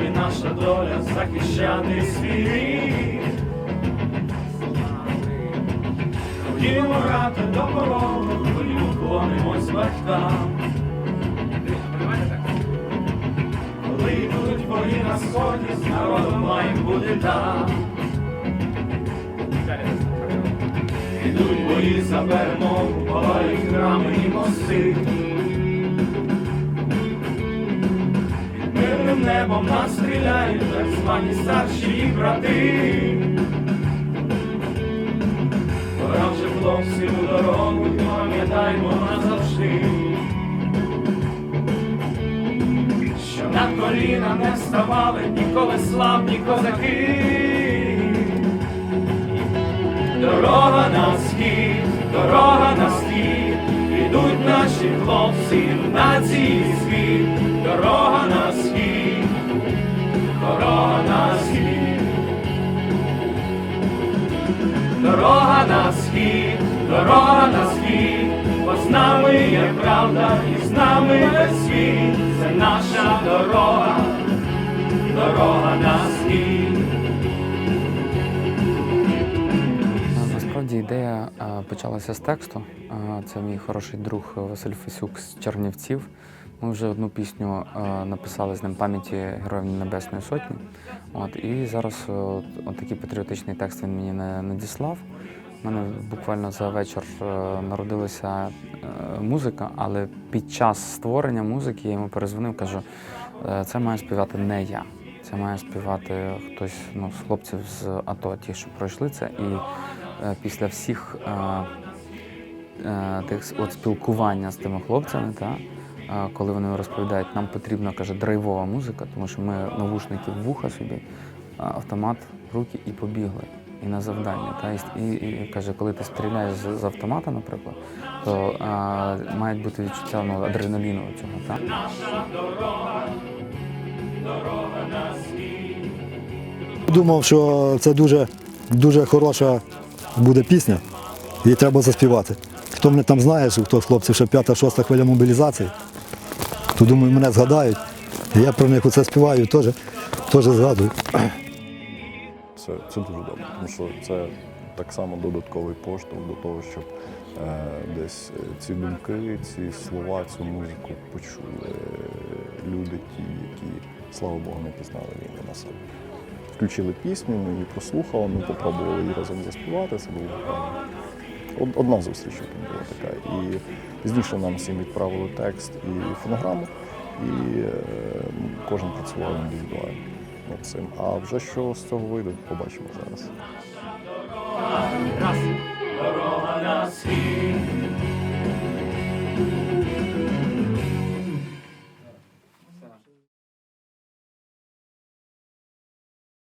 і наша доля захищати світ. Ходімо грати до порогу, ходімо клонимось батькам. Коли йдуть бої на сході, з народом маєм бути там. Ідуть бої за перемогу, палають храми і мости. Мирним небом нас стріляють так звані старші брати. Пора вже хлопці у дорогу, і пам'ятаймо назавжди. Що на коліна не ставали ніколи славні козаки. Дорога на схід, дорога на схід, ідуть наші хлопці, нації світ, дорога на схід, дорога на схід, дорога на схід, дорога на схід, бо з нами є правда і з нами весь світ, це наша дорога, дорога на схід. Насправді ідея е, почалася з тексту. Е, Це мій хороший друг Василь Фесюк з Чернівців. Ми вже одну пісню е, написали з ним пам'яті Героїв Небесної Сотні. От, і зараз е, от, от такий патріотичний текст він мені на- надіслав. У мене буквально за вечір е, народилася е, музика, але під час створення музики я йому перезвонив, кажу, «Е, це має співати не я. Це має співати хтось ну, з хлопців з АТО, ті, що пройшли це. І е, після всіх е, е, тих от спілкування з тими хлопцями, та, коли вони розповідають, нам потрібна каже, драйвова музика, тому що ми навушники в вуха собі, автомат в руки і побігли. І на завдання. Та, і, і, і каже, коли ти стріляєш з, з автомата, наприклад, то а, мають бути відчуття ну, адреналіну цього. Та? Наша дорога, дорога на схід. Думав, що це дуже, дуже хороша буде пісня, її треба заспівати. Хто мене там знає, що хто з хлопців ще п'ята-шоста хвиля мобілізації, то думаю, мене згадають. Я про них оце співаю, теж, теж згадую. Це, це дуже добре, тому що це так само додатковий поштовх до того, щоб е, десь е, ці думки, ці слова, цю музику почули люди, ті, які, слава Богу, не пізнали війни на собі. Включили пісню, ми її прослухали, ми попробували її разом заспівати. Це була буквально од- одна зустріч була така. І пізніше нам всім відправили текст і фонограму, і е, кожен працював індивідуально над цим. А вже що з цього вийде, побачимо зараз.